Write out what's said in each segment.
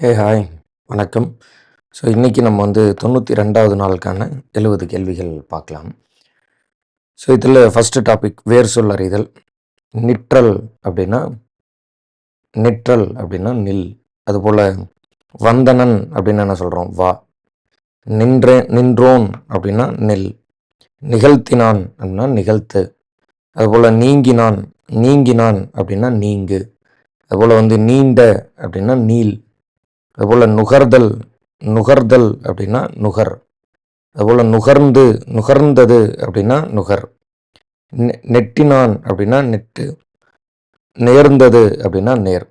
ஏ hi வணக்கம். So இன்றைக்கி நம்ம வந்து தொண்ணூற்றி ரெண்டாவது நாளுக்கான எழுபது கேள்விகள் பார்க்கலாம். ஸோ இதில் ஃபஸ்ட்டு டாபிக் வேர் சொல் அறிதல். நிற்றல் அப்படின்னா நிற்றல் அப்படின்னா நில். அதுபோல் வந்தனன் அப்படின்னு என்ன சொல்கிறோம் வா. நின்றே நின்றோன் அப்படின்னா நெல். நிகழ்த்தினான் அப்படின்னா நிகழ்த்து. அதுபோல் நீங்கினான் நீங்கினான் அப்படின்னா நீங்கு. அதுபோல் வந்து நீண்ட அப்படின்னா நீல். அதுபோல் நுகர்தல் நுகர்தல் அப்படின்னா நுகர். அதுபோல் நுகர்ந்து நுகர்ந்தது அப்படின்னா நுகர். நெ நெட்டினான் அப்படின்னா நெட்டு. நேர்ந்தது அப்படின்னா நேர்.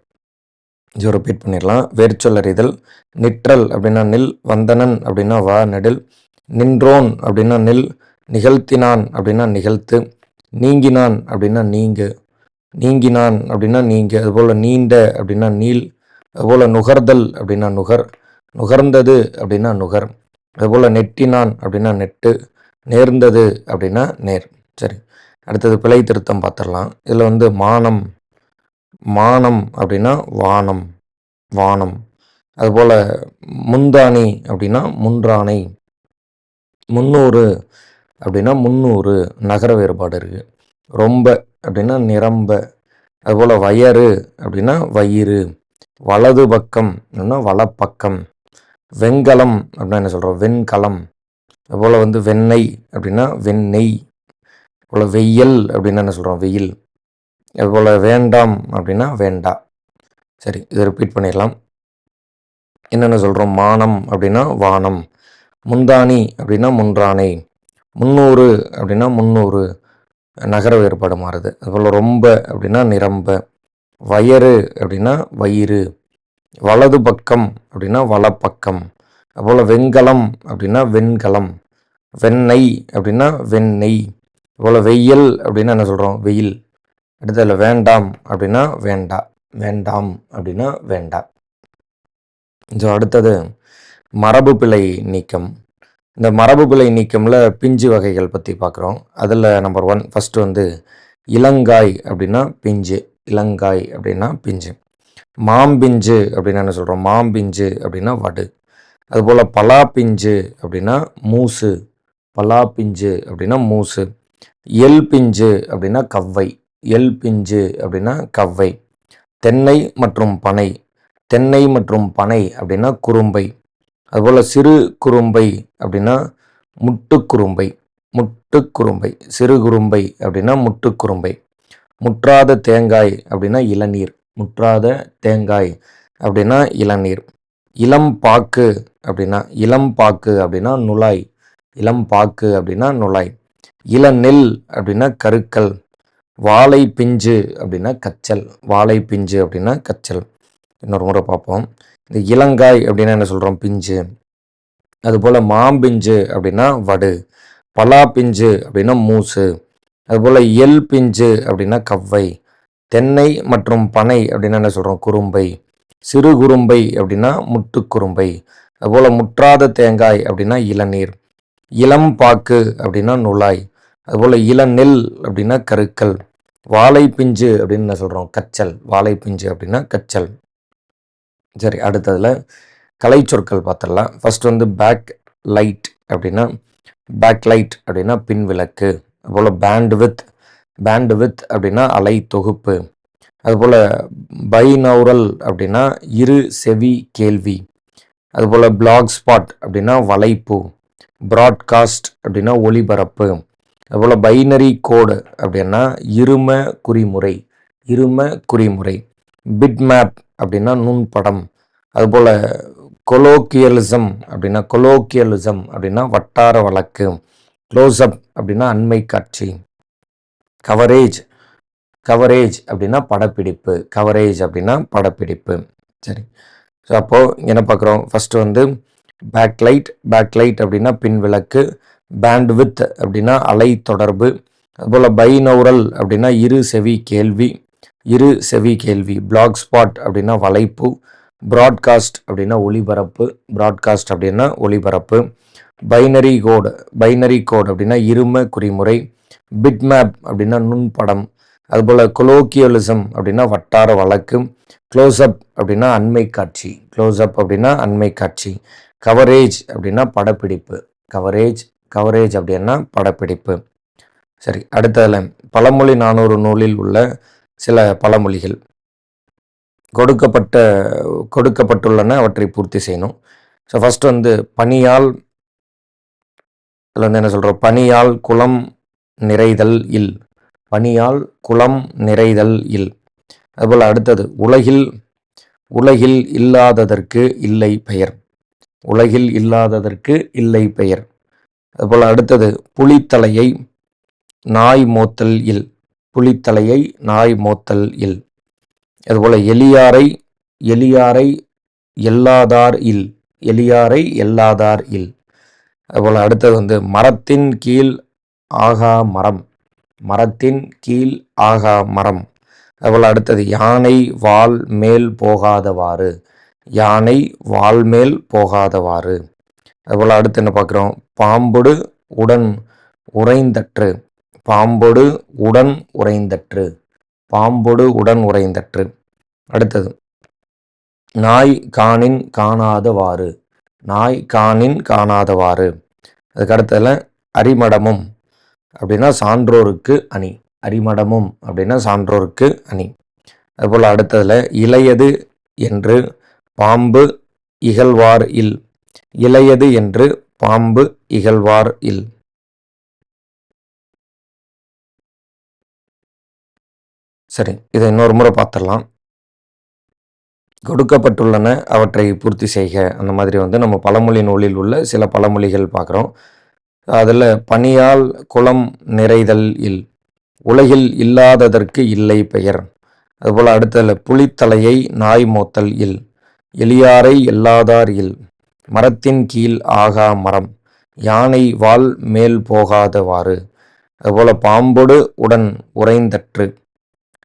இது ரிப்பீட் பண்ணிடலாம். வேர்ச்சொல் அறிதல். நிற்றல் அப்படின்னா நில். வந்தனன் அப்படின்னா வா நெடில். நின்றோன் அப்படின்னா நில். நிகழ்த்தினான் அப்படின்னா நிகழ்த்து. நீங்கினான் அப்படின்னா நீங்கு. நீங்கினான் அப்படின்னா நீங்கு. அதுபோல் நீண்ட அப்படின்னா நீள். அதுபோல் நுகர்தல் அப்படின்னா நுகர் நுகர்ந்தது அப்படின்னா நுகர் அதுபோல் நெட்டினான் அப்படின்னா நெட்டு நேர்ந்தது அப்படின்னா நேர். சரி அடுத்தது பிழை திருத்தம் பார்த்துடலாம். இதில் வந்து மானம் மானம் அப்படின்னா வானம் வானம். அதுபோல் முந்தானி அப்படின்னா முன்றானை முந்நூறு அப்படின்னா முந்நூறு நகர வேறுபாடு இருக்குது ரொம்ப அப்படின்னா நிரம்ப அதுபோல் வயறு அப்படின்னா வயிறு வலது பக்கம் அப்படின்னா வலப்பக்கம். வெண்கலம் அப்படின்னா என்ன சொல்கிறோம் வெண்கலம். அதுபோல் வந்து வெண்ணெய் அப்படின்னா வெண்ணெய். போல் வெயில் அப்படின்னா என்ன சொல்கிறோம் வெயில். அதுபோல் வேண்டாம் அப்படின்னா வேண்டா. சரி இதை ரிப்பீட் பண்ணிடலாம். என்னென்ன சொல்கிறோம் மானம் அப்படின்னா வானம். முந்தானி அப்படின்னா முன்றானை முந்நூறு அப்படின்னா முந்நூறு. நகர வேறுபாடு மாறுது. அதுபோல் ரொம்ப அப்படின்னா நிரம்ப. வயறு அப்படின்னா வயிறு வலது பக்கம் அப்படின்னா வலப்பக்கம் அதுபோல் வெண்கலம் அப்படின்னா வெண்கலம் வெண்ணெய் அப்படின்னா வெண்ணெய் அதுபோல் வெயில் அப்படின்னா என்ன சொல்கிறோம் வெயில். அடுத்ததில் வேண்டாம் அப்படின்னா வேண்டா வேண்டாம் அப்படின்னா வேண்டா. ஸோ அடுத்தது மரபு பிழை நீக்கம். இந்த மரபு பிழை நீக்கமில் பிஞ்சு வகைகள் பற்றி பார்க்குறோம் அதில் நம்பர் ஒன் ஃபஸ்ட்டு வந்து இளங்காய் அப்படின்னா பிஞ்சு. இளங்காய் அப்படின்னா பிஞ்சு. மாம்பிஞ்சு அப்படின்னு என்ன சொல்கிறோம் மாம்பிஞ்சு அப்படின்னா வடு. அதுபோல் பலா பிஞ்சு அப்படின்னா மூசு. பலா பிஞ்சு அப்படின்னா மூசு. எல் பிஞ்சு அப்படின்னா கவ்வை. எல் பிஞ்சு அப்படின்னா கவ்வை. தென்னை மற்றும் பனை. தென்னை மற்றும் பனை அப்படின்னா குறும்பை. அதுபோல் சிறு குறும்பை அப்படின்னா முட்டுக்குறும்பை முட்டுக்குறும்பை சிறு குறும்பை அப்படின்னா முட்டுக்குறும்பை முற்றாத தேங்காய் அப்படின்னா இளநீர். முற்றாத தேங்காய் அப்படின்னா இளநீர். இளம் பாக்கு அப்படின்னா இளம் பாக்கு அப்படின்னா நுழாய். இளம் பாக்கு அப்படின்னா நுழாய். இளநெல் அப்படின்னா கருக்கல். வாழை பிஞ்சு அப்படின்னா கச்சல். வாழை பிஞ்சு அப்படின்னா கச்சல். இன்னொரு முறை பார்ப்போம். இந்த இளங்காய் அப்படின்னா என்ன சொல்கிறோம் பிஞ்சு. அதுபோல் மாம்பிஞ்சு அப்படின்னா வடு. பலா பிஞ்சு அப்படின்னா மூசு. அதுபோல் எல் பிஞ்சு அப்படின்னா கவ்வை தென்னை மற்றும் பனை அப்படின்னா என்ன சொல்கிறோம் குறும்பை சிறு குறும்பை அப்படின்னா முட்டு குறும்பை அதுபோல் முற்றாத தேங்காய் அப்படின்னா இளநீர் இளம் பாக்கு அப்படின்னா நுழாய் அதுபோல் இளநெல் அப்படின்னா கருக்கல் வாழை பிஞ்சு அப்படின்னு என்ன சொல்கிறோம் கச்சல் வாழை பிஞ்சு அப்படின்னா கச்சல். சரி அடுத்ததில் கலை சொற்கள் பார்த்துடலாம். ஃபஸ்ட் வந்து பேக் லைட் அப்படின்னா பேக் லைட் அப்படின்னா பின் விளக்கு அதுபோல் பேண்ட் வித் பேண்ட் வித் அப்படின்னா அலை தொகுப்பு அதுபோல் பைனௌரல் அப்படின்னா இரு செவி கேள்வி. அதுபோல் பிளாக் ஸ்பாட் அப்படின்னா வலைப்பு. ப்ராட்காஸ்ட் அப்படின்னா ஒளிபரப்பு. அதுபோல் பைனரி கோடு அப்படின்னா இரும குறிமுறை இரும குறிமுறை. பிட் மேப் அப்படின்னா நுண்படம். அதுபோல் கொலோக்கியலிசம் அப்படின்னா கொலோக்கியலிசம் அப்படின்னா வட்டார வழக்கு. க்ளோஸ்அப் அப்படின்னா அண்மை காட்சி. கவரேஜ் கவரேஜ் அப்படின்னா படப்பிடிப்பு. கவரேஜ் அப்படின்னா படப்பிடிப்பு. சரி. ஸோ அப்போது என்ன பார்க்குறோம்? ஃபஸ்ட்டு வந்து பேக்லைட் பேக்லைட் அப்படின்னா பின் விளக்கு பேண்ட்வித் அப்படின்னா அலை தொடர்பு. அதுபோல் பைனௌரல் அப்படின்னா இரு செவி கேள்வி. இரு செவி கேள்வி. பிளாக் ஸ்பாட் அப்படின்னா வலைப்பு. ப்ராட்காஸ்ட் அப்படின்னா ஒளிபரப்பு. ப்ராட்காஸ்ட் அப்படின்னா ஒளிபரப்பு. பைனரி கோடு பைனரி கோட் அப்படின்னா இரும குறிமுறை பிட்மேப் அப்படின்னா நுண்படம் அதுபோல் கொலோக்கியலிசம் அப்படின்னா வட்டார வழக்கு க்ளோஸ்அப் அப்படின்னா அண்மை காட்சி க்ளோஸ்அப் அப்படின்னா அண்மை காட்சி கவரேஜ் அப்படின்னா படப்பிடிப்பு கவரேஜ் கவரேஜ் அப்படின்னா படப்பிடிப்பு. சரி அடுத்ததில் பழமொழி நானூறு நூலில் உள்ள சில பழமொழிகள். கொடுக்கப்பட்ட கொடுக்கப்பட்டுள்ளன அவற்றை பூர்த்தி செய்யணும். ஸோ ஃபஸ்ட் வந்து பனியால் அதில் வந்து என்ன சொல்கிறோம் பனியால் குளம் நிறைதல் இல். பனியால் குளம் நிறைதல் இல். அதுபோல் அடுத்தது உலகில் உலகில் இல்லாததற்கு இல்லை பெயர். உலகில் இல்லாததற்கு இல்லை பெயர். அதுபோல் அடுத்தது புலித்தலையை நாய் மோத்தல் இல். புலித்தலையை நாய் மோத்தல் இல். அதுபோல் எலியாரை எலியாரை எல்லாதார் இல். எலியாரை எல்லாதார் இல். அதுபோல் அடுத்தது வந்து மரத்தின் கீழ் ஆகா மரம். மரத்தின் கீழ் ஆகா மரம். அதுபோல் அடுத்தது யானை வால் மேல் போகாதவாறு. யானை வால் மேல் போகாதவாறு. அதுபோல் அடுத்து என்ன பார்க்குறோம்? பாம்பொடு உடன் உறைந்தற்று. பாம்பொடு உடன் உறைந்தற்று. பாம்பொடு உடன் உறைந்தற்று. அடுத்தது நாய் காணின் காணாதவாறு. நாய் காணின் காணாதவாறு. அதுக்கு அடுத்ததில் அரிமடமும். அப்படின்னா சான்றோருக்கு அணி. அரிமடமும் அப்படின்னா சான்றோருக்கு அணி. அதுபோல் அடுத்ததில் இளையது என்று பாம்பு இகழ்வார் இல். இளையது என்று பாம்பு இகழ்வார் இல். சரி இதை இன்னொரு முறை பார்த்துடலாம். கொடுக்கப்பட்டுள்ளன. அவற்றை பூர்த்தி செய்க. அந்த மாதிரி வந்து நம்ம பழமொழி நூலில் உள்ள சில பழமொழிகள் பார்க்குறோம். அதில் பனியால் குளம் நிறைதல் இல் உலகில் இல்லாததற்கு இல்லை பெயர். அதுபோல் அடுத்ததில் புலித்தலையை நாய் மோத்தல் இல் எளியாரை எல்லாதார் இல் மரத்தின் கீழ் ஆகா மரம் யானை வால் மேல் போகாதவாறு. அதுபோல் பாம்பொடு உடன் உறைந்தற்று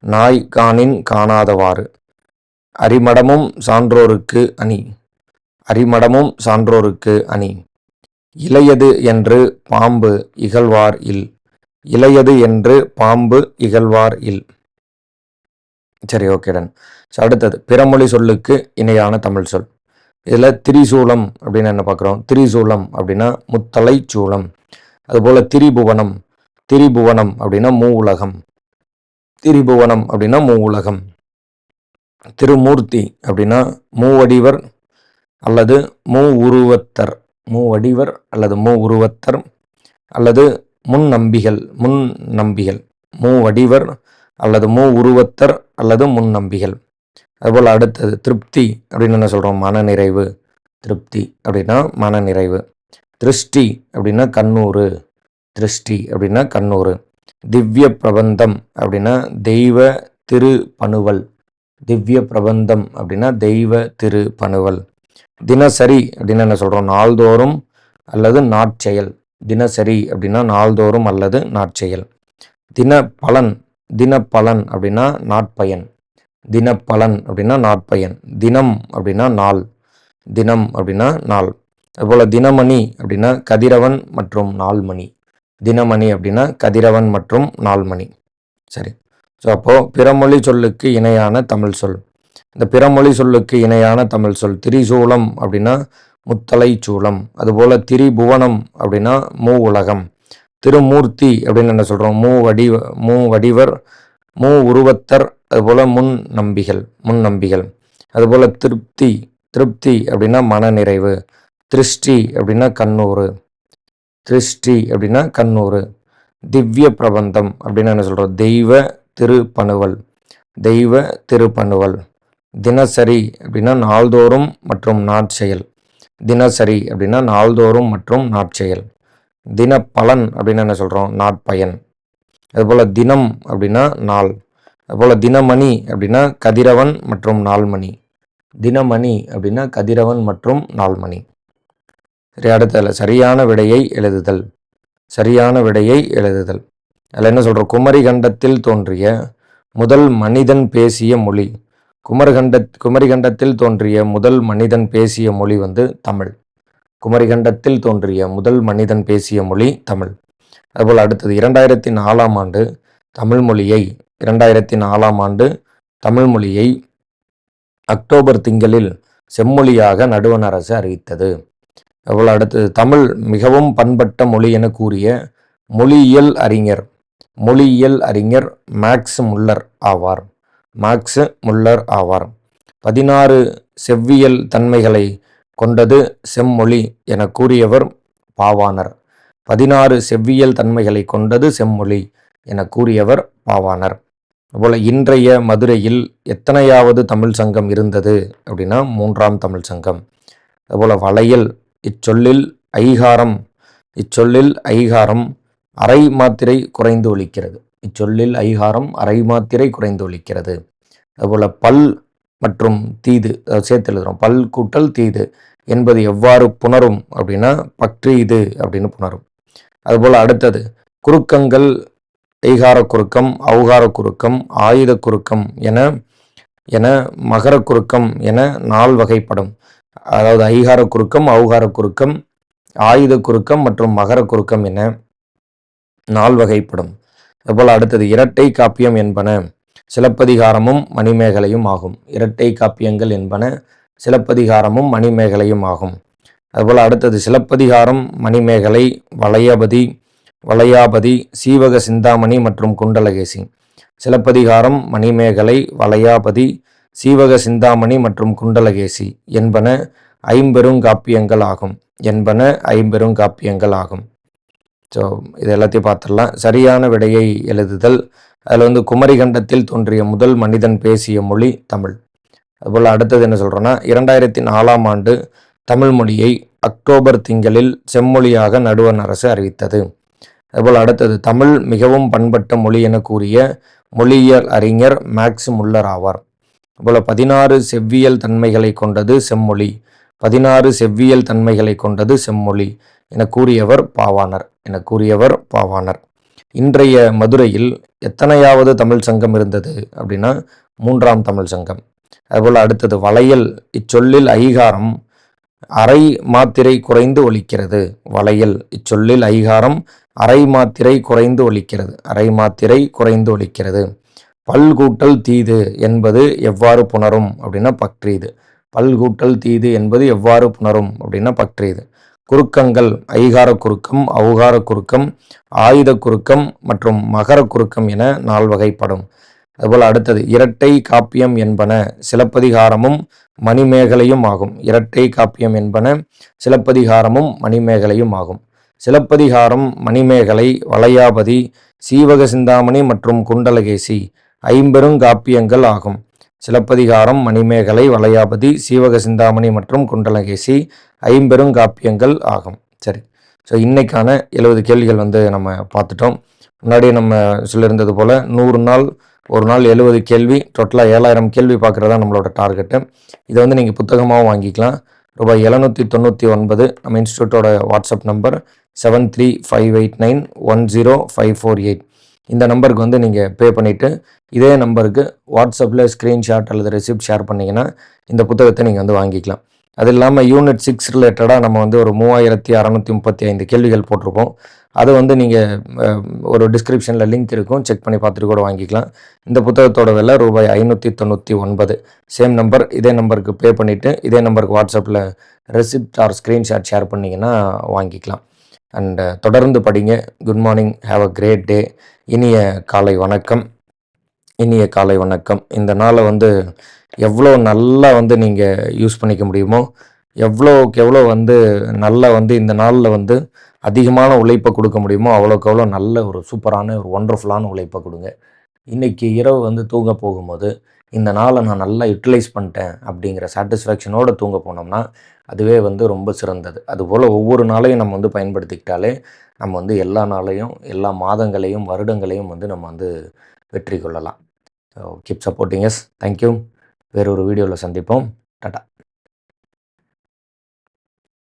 நாய் காணின் காணாதவாறு. அரிமடமும் சான்றோருக்கு அணி. அரிமடமும் சான்றோருக்கு அணி. இளையது என்று பாம்பு இகழ்வார் இல். இளையது என்று பாம்பு இகழ்வார் இல். சரி ஓகேடன் ஸோ அடுத்தது பிறமொழி சொல்லுக்கு இணையான தமிழ் சொல். இதில் திரிசூலம் அப்படின்னு என்ன பார்க்குறோம் திரிசூலம் அப்படின்னா முத்தலை சூளம் அதுபோல் திரிபுவனம். திரிபுவனம் அப்படின்னா மூ உலகம் திரிபுவனம் அப்படின்னா மூ உலகம் திருமூர்த்தி அப்படின்னா மூவடிவர் அல்லது மூ உருவத்தர் மூ வடிவர் அல்லது மூ உருவத்தர் அல்லது முன் நம்பிகள் முன் நம்பிகள் மூ வடிவர் அல்லது மூ உருவத்தர் அல்லது முன் நம்பிகள் அதுபோல் அடுத்தது திருப்தி அப்படின்னு என்ன சொல்கிறோம் மனநிறைவு. திருப்தி அப்படின்னா மனநிறைவு. திருஷ்டி அப்படின்னா கண்ணூறு. திருஷ்டி அப்படின்னா கண்ணூறு. திவ்ய பிரபந்தம் அப்படின்னா தெய்வ திரு பணுவல் திவ்ய பிரபந்தம் அப்படின்னா தெய்வ திரு பணுவல் தினசரி அப்படின்னு என்ன சொல்கிறோம் நாள்தோறும் அல்லது நாட்செயல். தினசரி அப்படின்னா நாள்தோறும் அல்லது நாட்செயல். தின பலன் தினப்பலன் அப்படின்னா நாட்பயன். தினப்பலன் அப்படின்னா நாட்பயன். தினம் அப்படின்னா நாள். தினம் அப்படின்னா நாள். அதுபோல் தினமணி அப்படின்னா கதிரவன் மற்றும் நாள்மணி. தினமணி அப்படின்னா கதிரவன் மற்றும் நாள்மணி. சரி. ஸோ அப்போது பிறமொழி சொல்லுக்கு இணையான தமிழ் சொல். இந்த பிறமொழி சொல்லுக்கு இணையான தமிழ் சொல் திரிசூலம் அப்படின்னா முத்தலை சூளம் அதுபோல் திரிபுவனம் அப்படின்னா மூ உலகம் திருமூர்த்தி அப்படின்னு என்ன சொல்கிறோம் மூ வடிவ மூ வடிவர் மூ உருவத்தர் அதுபோல் முன் நம்பிகள் முன் நம்பிகள். அதுபோல் திருப்தி திருப்தி அப்படின்னா மனநிறைவு. திருஷ்டி அப்படின்னா கண்ணூறு. திருஷ்டி அப்படின்னா கண்ணூறு. திவ்ய பிரபந்தம் அப்படின்னு என்ன சொல்கிறோம் தெய்வ திருப்பணுவல். தெய்வ திருப்பணுவல். தினசரி அப்படின்னா நாள்தோறும் மற்றும் நாட்செயல். தினசரி அப்படின்னா நாள்தோறும் மற்றும் நாட்செயல். தினப்பலன் அப்படின்னு என்ன சொல்கிறோம் நாட்பயன். அதுபோல் தினம் அப்படின்னா நாள். அதுபோல் தினமணி அப்படின்னா கதிரவன் மற்றும் நாள்மணி. தினமணி அப்படின்னா கதிரவன் மற்றும் நாள்மணி. சரி அடுத்ததில் சரியான விடையை எழுதுதல். சரியான விடையை எழுதுதல். அதில் என்ன சொல்கிறோம் குமரி கண்டத்தில் தோன்றிய முதல் மனிதன் பேசிய மொழி. குமரிகண்ட குமரிகண்டத்தில் தோன்றிய முதல் மனிதன் பேசிய மொழி வந்து தமிழ். குமரிகண்டத்தில் தோன்றிய முதல் மனிதன் பேசிய மொழி தமிழ். அதுபோல் அடுத்தது இரண்டாயிரத்தி நாலாம் ஆண்டு தமிழ் மொழியை இரண்டாயிரத்தி நாலாம் ஆண்டு தமிழ் மொழியை அக்டோபர் திங்களில் செம்மொழியாக நடுவண் அரசு அறிவித்தது. அதுபோல் அடுத்தது தமிழ் மிகவும் பண்பட்ட மொழி என கூறிய மொழியியல் அறிஞர் மொழியியல் அறிஞர் மேக்ஸ் முல்லர் ஆவார். மேக்ஸ் முல்லர் ஆவார். பதினாறு செவ்வியல் தன்மைகளை கொண்டது செம்மொழி என கூறியவர் பாவாணர். பதினாறு செவ்வியல் தன்மைகளை கொண்டது செம்மொழி என கூறியவர் பாவாணர். அதுபோல் இன்றைய மதுரையில் எத்தனையாவது தமிழ் சங்கம் இருந்தது அப்படின்னா மூன்றாம் தமிழ் சங்கம். அதுபோல் வளையல் இச்சொல்லில் ஐகாரம் இச்சொல்லில் ஐகாரம் அரை மாத்திரை குறைந்து ஒழிக்கிறது இச்சொல்லில் ஐகாரம் அரை மாத்திரை குறைந்து ஒழிக்கிறது அதுபோல் பல் மற்றும் தீது சேர்த்து எழுதுகிறோம் பல் கூட்டல் தீது என்பது எவ்வாறு புணரும் அப்படின்னா பக்ரீது அப்படின்னு புணரும். அதுபோல் அடுத்தது குறுக்கங்கள் ஐகார குறுக்கம் அவுகார குறுக்கம் ஆயுத குறுக்கம் என என மகர குறுக்கம் என நால் வகைப்படும். அதாவது ஐகார குறுக்கம் அவுகார குறுக்கம் ஆயுத குறுக்கம் மற்றும் மகர குறுக்கம் என நாள் வகைப்படும். அதுபோல் அடுத்தது இரட்டை காப்பியம் என்பன சிலப்பதிகாரமும் மணிமேகலையும் ஆகும். இரட்டை காப்பியங்கள் என்பன சிலப்பதிகாரமும் மணிமேகலையும் ஆகும். அதுபோல் அடுத்தது சிலப்பதிகாரம் மணிமேகலை வளையபதி வளையாபதி சீவக சிந்தாமணி மற்றும் குண்டலகேசி. சிலப்பதிகாரம் மணிமேகலை வளையாபதி சீவக சிந்தாமணி மற்றும் குண்டலகேசி என்பன ஐம்பெருங்காப்பியங்கள் ஆகும். என்பன ஐம்பெருங்காப்பியங்கள் ஆகும். ஸோ இது எல்லாத்தையும் பார்த்துடலாம். சரியான விடையை எழுதுதல். அதில் வந்து குமரிகண்டத்தில் தோன்றிய முதல் மனிதன் பேசிய மொழி தமிழ். அதுபோல் அடுத்தது என்ன சொல்கிறோன்னா இரண்டாயிரத்தி நாலாம் ஆண்டு தமிழ் மொழியை அக்டோபர் திங்களில் செம்மொழியாக நடுவண் அரசு அறிவித்தது. அதுபோல் அடுத்தது தமிழ் மிகவும் பண்பட்ட மொழி என கூறிய மொழியியல் அறிஞர் மேக்ஸ் முல்லர் ஆவார். அதுபோல் பதினாறு செவ்வியல் தன்மைகளை கொண்டது செம்மொழி பதினாறு செவ்வியல் தன்மைகளை கொண்டது செம்மொழி என கூறியவர் பாவாணர். என கூறியவர் பாவாணர். இன்றைய மதுரையில் எத்தனையாவது தமிழ் சங்கம் இருந்தது அப்படின்னா மூன்றாம் தமிழ் சங்கம். அதுபோல் அடுத்தது வளையல். இச்சொல்லில் ஐகாரம் அரை மாத்திரை குறைந்து ஒழிக்கிறது வளையல். இச்சொல்லில் ஐகாரம் அரை மாத்திரை குறைந்து ஒழிக்கிறது அரை மாத்திரை குறைந்து ஒழிக்கிறது பல்கூட்டல் தீது என்பது எவ்வாறு புணரும் அப்படின்னா பக்ரீது. பல்கூட்டல் தீது என்பது எவ்வாறு புணரும் அப்படின்னா பக்ரீது. குறுக்கங்கள் ஐகார குறுக்கம் அவுகார குறுக்கம் ஆயுத குறுக்கம் மற்றும் மகர குறுக்கம் என நால் வகைப்படும். அதுபோல் அடுத்தது இரட்டை காப்பியம் என்பன சிலப்பதிகாரமும் மணிமேகலையும் ஆகும். இரட்டை காப்பியம் என்பன சிலப்பதிகாரமும் மணிமேகலையும் ஆகும். சிலப்பதிகாரம் மணிமேகலை வளையாபதி சீவக சிந்தாமணி மற்றும் குண்டலகேசி ஐம்பெருங்காப்பியங்கள் ஆகும். சிலப்பதிகாரம் மணிமேகலை வளையாபதி சீவக சிந்தாமணி மற்றும் குண்டலகேசி ஐம்பெருங்காப்பியங்கள் ஆகும். சரி. ஸோ இன்றைக்கான எழுபது கேள்விகள் வந்து நம்ம பார்த்துட்டோம். முன்னாடி நம்ம சொல்லியிருந்தது போல் நூறு நாள் ஒரு நாள் எழுபது கேள்வி டோட்டலாக ஏழாயிரம் கேள்வி பார்க்குறதா நம்மளோட டார்கெட்டு. இதை வந்து நீங்கள் புத்தகமாகவும் வாங்கிக்கலாம். ரூபாய் எழுநூற்றி தொண்ணூற்றி ஒன்பது நம்ம இன்ஸ்டியூட்டோட WhatsApp number seven three five eight nine one zero five four eight இந்த நம்பருக்கு வந்து நீங்கள் பே பண்ணிவிட்டு இதே நம்பருக்கு வாட்ஸ்அப்பில் ஸ்க்ரீன்ஷாட் அல்லது ரெசிப்ட் ஷேர் பண்ணிங்கன்னா இந்த புத்தகத்தை நீங்கள் வந்து வாங்கிக்கலாம். அது இல்லாமல் யூனிட் சிக்ஸ் ரிலேட்டடாக நம்ம வந்து ஒரு மூவாயிரத்தி அறநூற்றி முப்பத்தி ஐந்து கேள்விகள் போட்டிருப்போம். அதை வந்து நீங்கள் ஒரு டிஸ்கிரிப்ஷனில் லிங்க் இருக்கும். செக் பண்ணி பார்த்துட்டு கூட வாங்கிக்கலாம். இந்த புத்தகத்தோட விலை ரூபாய் ஐநூற்றி தொண்ணூற்றி ஒன்பது. சேம் நம்பர் இதே நம்பருக்கு பே பண்ணிவிட்டு இதே நம்பருக்கு வாட்ஸ்அப்பில் ரெசிப்ட் ஆர் ஸ்க்ரீன்ஷாட் ஷேர் பண்ணிங்கன்னா வாங்கிக்கலாம். அண்ட் தொடர்ந்து படிங்க. Good morning have a great day இனிய காலை வணக்கம். இனிய காலை வணக்கம். இந்த நாளை வந்து எவ்வளோ நல்லா வந்து நீங்கள் யூஸ் பண்ணிக்க முடியுமோ எவ்வளோக்கு எவ்வளோ வந்து நல்லா வந்து இந்த நாளில் வந்து அதிகமான உழைப்பை கொடுக்க முடியுமோ அவ்வளோக்கு அவ்வளோ நல்ல ஒரு சூப்பரான ஒரு ஒண்டர்ஃபுல்லான உழைப்பை கொடுங்க. இன்றைக்கி இரவு வந்து தூங்க போகும்போது இந்த நாளை நான் நல்லா யூட்டிலைஸ் பண்ணிட்டேன் அப்படிங்கிற சாட்டிஸ்ஃபேக்ஷனோடு தூங்க போனோம்னா அதுவே வந்து ரொம்ப சிறந்தது. அதுபோல் ஒவ்வொரு நாளையும் நம்ம வந்து பயன்படுத்திக்கிட்டாலே நம்ம வந்து எல்லா நாளையும் எல்லா மாதங்களையும் வருடங்களையும் வந்து நம்ம வந்து வெற்றி கொள்ளலாம். So keep supporting yes thank you வேறொரு வீடியோவில் சந்திப்போம். டாட்டா